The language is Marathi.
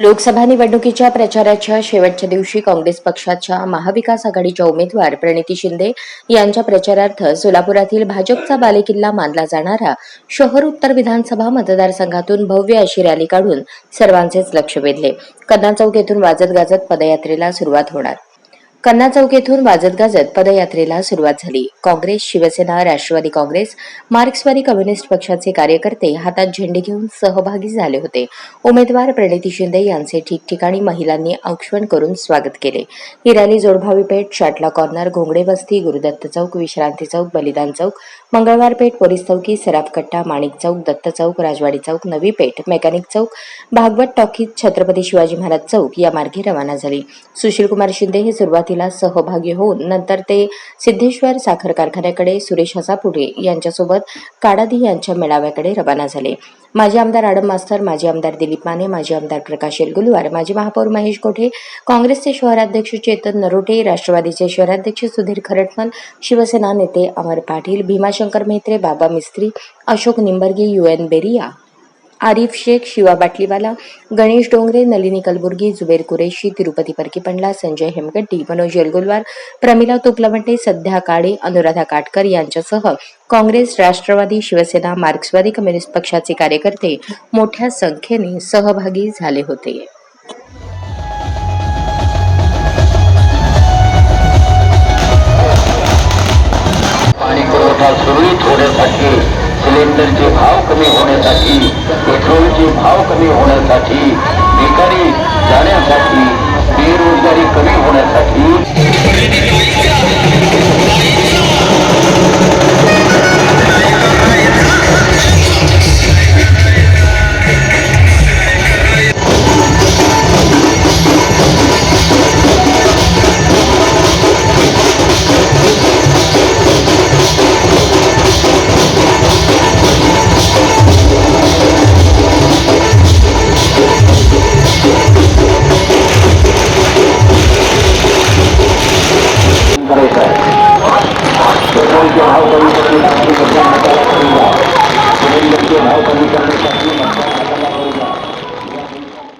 लोकसभा निवडणुकीच्या प्रचाराच्या शेवटच्या दिवशी काँग्रेस पक्षाच्या महाविकास आघाडीच्या उमेदवार प्रणिती शिंदे यांच्या प्रचारार्थ सोलापुरातील भाजपचा बालेकिल्ला मानला जाणारा शहर उत्तर विधानसभा मतदारसंघातून भव्य अशी रॅली काढून सर्वांचेच लक्ष वेधले. कन्ना चौक येथून वाजत गाजत पदयात्रेला सुरुवात होणार. कन्ना चौक येथून वाजत गाजत पदयात्रेला सुरुवात झाली. काँग्रेस शिवसेना राष्ट्रवादी काँग्रेस मार्क्सवादी कम्युनिस्ट पक्षाचे कार्यकर्ते हातात झेंडे घेऊन सहभागी झाले होते. उमेदवार प्रणिती शिंदे यांचे ठिकठिकाणी महिलांनी औक्षण करून स्वागत केले. ही रॅली जोडभावी पेठ शाटला कॉर्नर घोंगडे वस्ती गुरुदत्त चौक विश्रांती चौक बलिदान चौक मंगळवार पेठ पोलीस चौकी सराफ कट्टा माणिक चौक दत्त चौक राजवाडी चौक नवी पेठ मेकॅनिक चौक भागवत टॉकीज छत्रपती शिवाजी महाराज चौक या मार्गे रवाना झाली. सुशीलकुमार शिंदे हे सुरुवातीला सहभागी होऊन नंतर ते सिद्धेश्वर साखर कारखान्याकडे सुरेश हसापुरे यांच्यासोबत काडादी यांच्या मेळाव्याकडे रवाना झाले. माजी आमदार आडम मास्तर माजी आमदार दिलीप माने माजी आमदार प्रकाश येलगुलवार माजी महापौर महेश कोठे काँग्रेसचे शहराध्यक्ष चेतन नरोटे राष्ट्रवादीचे शहराध्यक्ष सुधीर खरटमल शिवसेना नेते अमर पाटील भीमाशंकर मेहत्रे बाबा मिस्त्री अशोक निंबर्गी यू एन बेरिया आरिफ शेख शिवा बाटलीवाला गणेश डोंगरे नलिनी कलबुर्गी जुबेर कुरेशी तिरुपती परकीपंडला संजय हेमगड्डी मनोज येलगुलवार प्रमिला तुपलवंटे सध्या काळे अनुराधा काटकर यांच्यासह काँग्रेस राष्ट्रवादी शिवसेना मार्क्सवादी कम्युनिस्ट पक्षाचे कार्यकर्ते मोठ्या संख्येने सहभागी झाले होते. पाणी पुरवठा सुरळीत होण्यासाठी सिलेंडरचे भाव कमी होण्यासाठी पेट्रोलचे भाव कमी होण्यासाठी बेकारी जाण्यासाठी बेरोजगारी भाव करू शकतो.